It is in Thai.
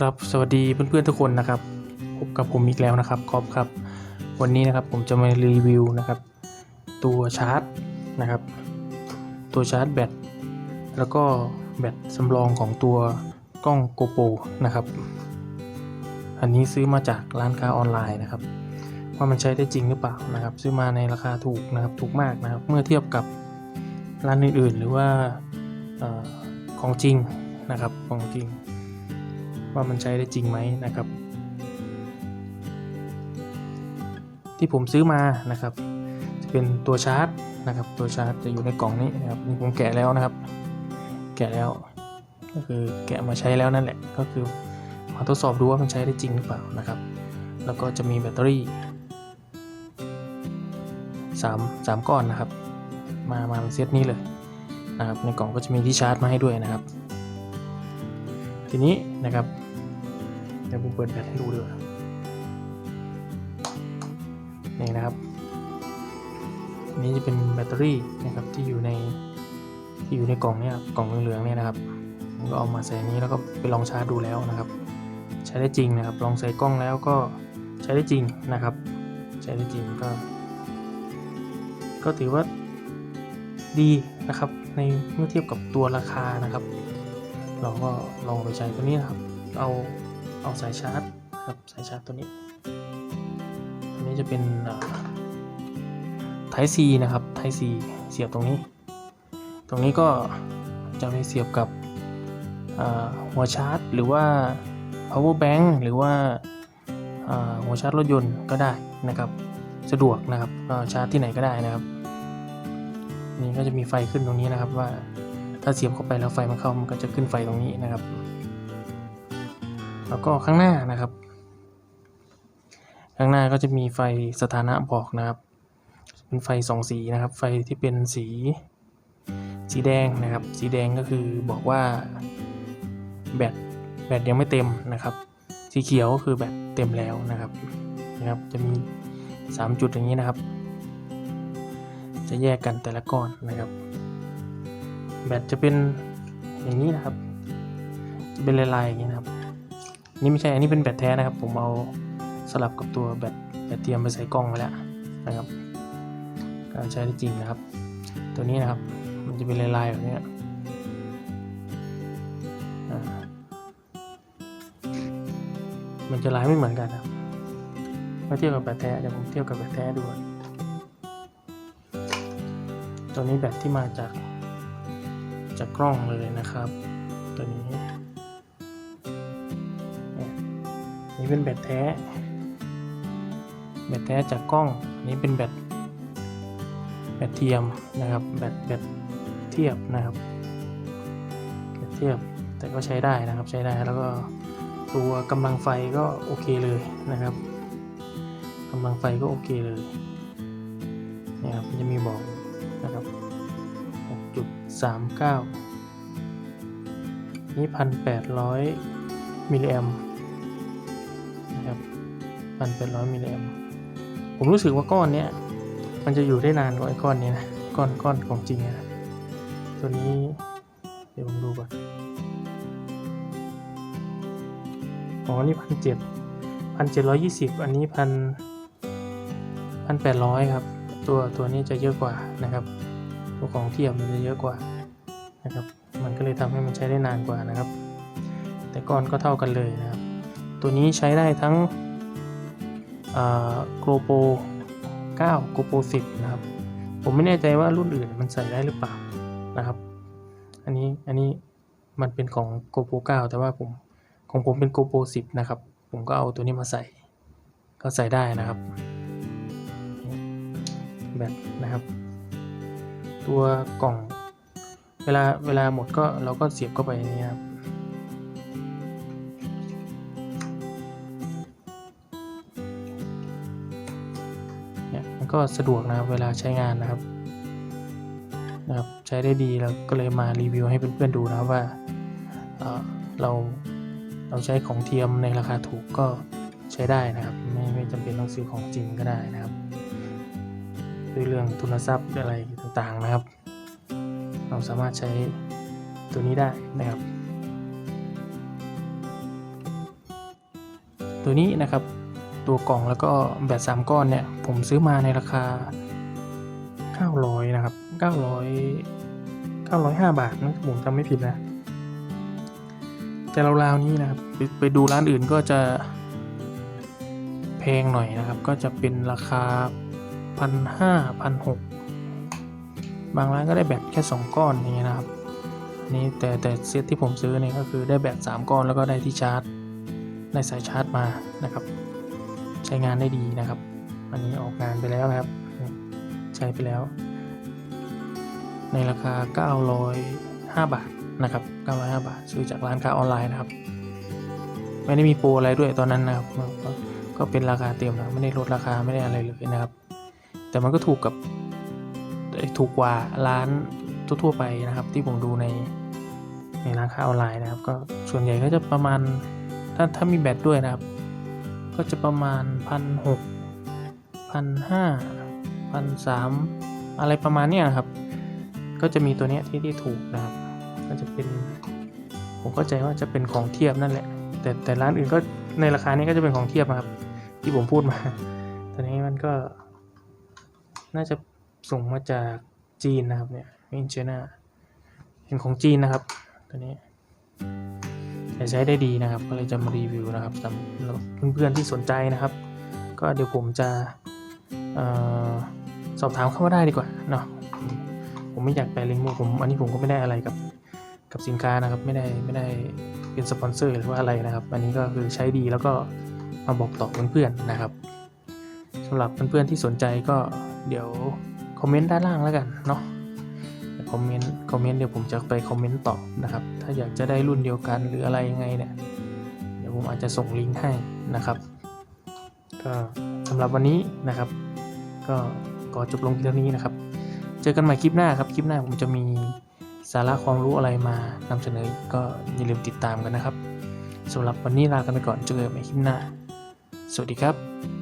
ครับสวัสดีเพื่อนๆทุกคนนะครับพบกับผมอีกแล้วนะครับคอบครับ วันนี้นะครับผมจะมารีวิวนะครับ ตัวชาร์จนะครับ ตัวชาร์จแบตแล้วก็แบตสำรองของตัวกล้องโกโปนะครับ อันนี้ซื้อมาจากร้านค้าออนไลน์นะครับ ว่ามันใช้ได้จริงหรือเปล่านะครับ ซื้อมาในราคาถูกนะครับถูกมากนะครับ เมื่อเทียบกับร้านอื่นๆ หรือว่าของจริงนะครับของจริง ว่ามันใช้ได้จริงไหมนะครับ ที่ผมซื้อมานะครับ จะเป็นตัวชาร์จนะครับ ตัวชาร์จจะอยู่ในกล่องนี้นะครับนี่ผมแกะแล้วนะครับ แกะแล้ว ก็คือแกะมาใช้แล้วนั่นแหละก็คือมาทดสอบดูว่ามันใช้ได้จริงหรือเปล่านะครับ แล้วก็จะมีแบตเตอรี่สามสามก้อนนะครับ มามาเป็นเซตนี้เลยนะครับ ในกล่องก็จะมีที่ชาร์จมาให้ด้วยนะครับ ทีนี้นะครับ เดี๋ยวผมเปิดแบตให้ดูดีกว่านี่นะครับอันนี้จะเป็นแบตเตอรี่นะครับที่อยู่ในที่อยู่ในกล่องเนี่ยกล่องเหลืองๆเนี่ยนะครับผมก็เอามาใส่นนี้แล้วก็ไปลองชาร์จดูแล้วนะครับ ใช้ได้จริงนะครับ ลองใส่กล้องแล้วก็ใช้ได้จริงนะครับ ใช้ได้จริงก็ ก็ถือว่าดีนะครับ ในเมื่อเทียบกับตัวราคานะครับ เราก็ลองไปใช้ตัวนี้นะครับ เอา เอาสายชาร์จครับสายชาร์จตัวนี้ ตัวนี้จะเป็นไทซีนะครับไทซีเสียบตรงนี้ ตรงนี้ก็จะไปเสียบกับหัวชาร์จ หรือว่า power bank หรือว่าอ่าหัวชาร์จรถยนต์ก็ได้นะครับ สะดวกนะครับก็ชาร์จที่ไหนก็ได้นะครับ นี่ก็จะมีไฟขึ้นตรงนี้นะครับว่าถ้าเสียบเข้าไปแล้วไฟมันเข้ามันก็จะขึ้นไฟตรงนี้นะครับ แล้วก็ข้างหน้านะครับ ข้างหน้าก็จะมีไฟสถานะบอกนะครับ เป็นไฟสองสีนะครับ ไฟที่เป็นสีสีแดงนะครับ สีแดงก็คือบอกว่าแบตแบตยังไม่เต็มนะครับ สีเขียวก็คือแบตเต็มแล้วนะครับนะครับ จะมี 3 จุดอย่างนี้นะครับ จะแยกกันแต่ละก้อนนะครับ แบตจะเป็นอย่างนี้นะครับ จะเป็นลายๆอย่างนี้นะครับ นี่ไม่ใช่ อันนี้เป็นแบตแท้นะครับ ผมเอาสลับกับตัวแบตแบตเตรียมไปใส่กล้องไว้แล้วนะครับก็ใช้ได้จริงนะครับ ตัวนี้นะครับ มันจะเป็นลายๆแบบนี้มันจะลายไม่เหมือนกันนะครับเมื่อเทียบกับแบตแท้เดี๋ยวผมเทียบกับแบตแท้ดูตัวนี้แบตที่มาจากจากกล้องเลยนะครับ ตัวนี้ นี่เป็นแบตแท้ แบตแท้จากกล้อง อันนี้เป็นแบต แบตเทียมนะครับ แบตแบตเทียบนะครับ แบตเทียบ แต่ก็ใช้ได้นะครับ ใช้ได้ แล้วก็ตัวกำลังไฟก็โอเคเลยนะครับกำลังไฟก็โอเคเลยนี่ยครับจะมีบอกนะครับ6.39นี่พันแปดร้อยมิลลิแอมน มันเป็นร้อยมิลลิแอมผมรู้สึกว่าก้อนเนี้ยมันจะอยู่ได้นานกว่าไอ้ก้อนนี้นะ ก้อนก้อนของจริงนะตัวนี้เดี๋ยวผมดูก่อนอ๋อนี่พันเจ็ดพันเจ็ดร้อยยี่สิบอันนี้พันพันแปดร้อยครับ ตัวตัวนี้จะเยอะกว่านะครับ ตัวของเทียมมันจะเยอะกว่านะครับ มันก็เลยทำให้มันใช้ได้นานกว่านะครับ แต่ก้อนก็เท่ากันเลยนะครับ ตัวนี้ใช้ได้ทั้ง โกลโป9โกโป10นะครับ ผมไม่แน่ใจว่ารุ่นอื่นมันใส่ได้หรือเปล่านะครับ อันนี้อันนี้มันเป็นของ GoPro 9แต่ว่าผมของผมเป็น GoPro 10นะครับ ผมก็เอาตัวนี้มาใส่ ก็ใส่ได้นะครับ แบตนะครับ ตัวกล่องเวลาเวลาหมดก็เราก็เสียบเข้าไปนนี้ครับ ก็สะดวกนะครับเวลาใช้งานนะครับนะครับ ใช้ได้ดีแล้วก็เลยมารีวิวให้เพื่อนๆดูนะว่าเอ่อเราเราใช้ของเทียมในราคาถูกก็ใช้ได้นะครับไม่ไม่จำเป็นต้องซื้อของจริงก็ได้นะครับด้วยเรื่องทุนทรัพย์อะไรต่างๆนะครับ เราสามารถใช้ตัวนี้ได้นะครับ ตัวนี้นะครับ ตัวกล่องแล้วก็แบต3ก้อนเนี่ย ผมซื้อมาในราคา 900 นะครับ 900 905 บาทนะผมจำไม่ผิดนะ แต่ราวๆนี้นะครับ ไปไปดูร้านอื่นก็จะแพงหน่อยนะครับ ก็จะเป็นราคาพันห้าพันหกบางร้านก็ได้แบตแค่ 2 ก้อนอย่างเงี้ยนะครับนนี่แต่แต่เซตที่ผมซื้อเนี่ยก็คือได้แบต3ก้อนแล้วก็ได้ที่ชาร์จ ได้สายชาร์จมานะครับ ใช้งานได้ดีนะครับ อันนี้ออกงานไปแล้วนะครับ ใช้ไปแล้ว ในราคา 905 บาทนะครับ 905 บาท ซื้อจากร้านค้าออนไลน์นะครับ ไม่ได้มีโปรอะไรด้วยตอนนั้นนะครับก็ก็เป็นราคาเต็มนะไม่ได้ลดราคาไม่ได้อะไรเลยนะครับ แต่มันก็ถูกกับถูกกว่าร้านทั่วๆไปนะครับ ที่ผมดูในในร้านค้าออนไลน์นะครับ ก็ส่วนใหญ่ก็จะประมาณถ้าถ้ามีแบตด้วยนะครับ ก็จะประมาณพันหกพันห้าพันสามอะไรประมาณเนี้ยนครับ ก็จะมีตัวเนี้ยที่ที่ถูกนะครับ ก็จะเป็น ผมเข้าใจว่าจะเป็นของเทียบนั่นแหละ แต่แต่ร้านอื่นก็ในราคานี้ก็จะเป็นของเทียบนะครับ ที่ผมพูดมาตอนนี้มันก็ น่าจะส่งมาจากจีนนะครับเนี่ยมินเจน่าเป็นของจีนนะครับ ตัวนี้ ใช้ได้ดีนะครับ ก็เลยจะมารีวิวนะครับสำหรับเพื่อนๆที่สนใจนะครับ ก็เดี๋ยวผมจะออสอบถามเข้ามาได้ดีกว่าเนาะผมไม่อยากแปลิงก์มุกผมอันนี้ผมก็ไม่ได้อะไรกับกับสินค้านะครับไม่ได้ไม่ได้เป็นสปอนเซอร์หรือว่าอะไรนะครับ อันนี้ก็คือใช้ดีแล้วก็มาบอกต่อเพื่อนๆนะครับสำหรับเพื่อนๆที่สนใจก็เดี๋ยวคอมเมนต์ด้านล่างแล้วกันเนาะ อมเมนต์คอมเมนต์เดี๋ยวผมจะไปคอมเมนต์ตอบนะครับ ถ้าอยากจะได้รุ่นเดียวกันหรืออะไรยังไงเนี่ยเดี๋ยวผมอาจจะส่งลิงก์ให้นะครับ ก็สำหรับวันนี้นะครับ ก็ขอจบลงเท่านี้นะครับ เจอกันใหม่คลิปหน้าครับคลิปหน้าผมจะมีสาระความรู้อะไรมานำเสนอกก็อย่าลืมติดตามกันนะครับสำหรับวันนี้ลากันไปก่อนเจอกันใหม่คลิปหน้า สวัสดีครับ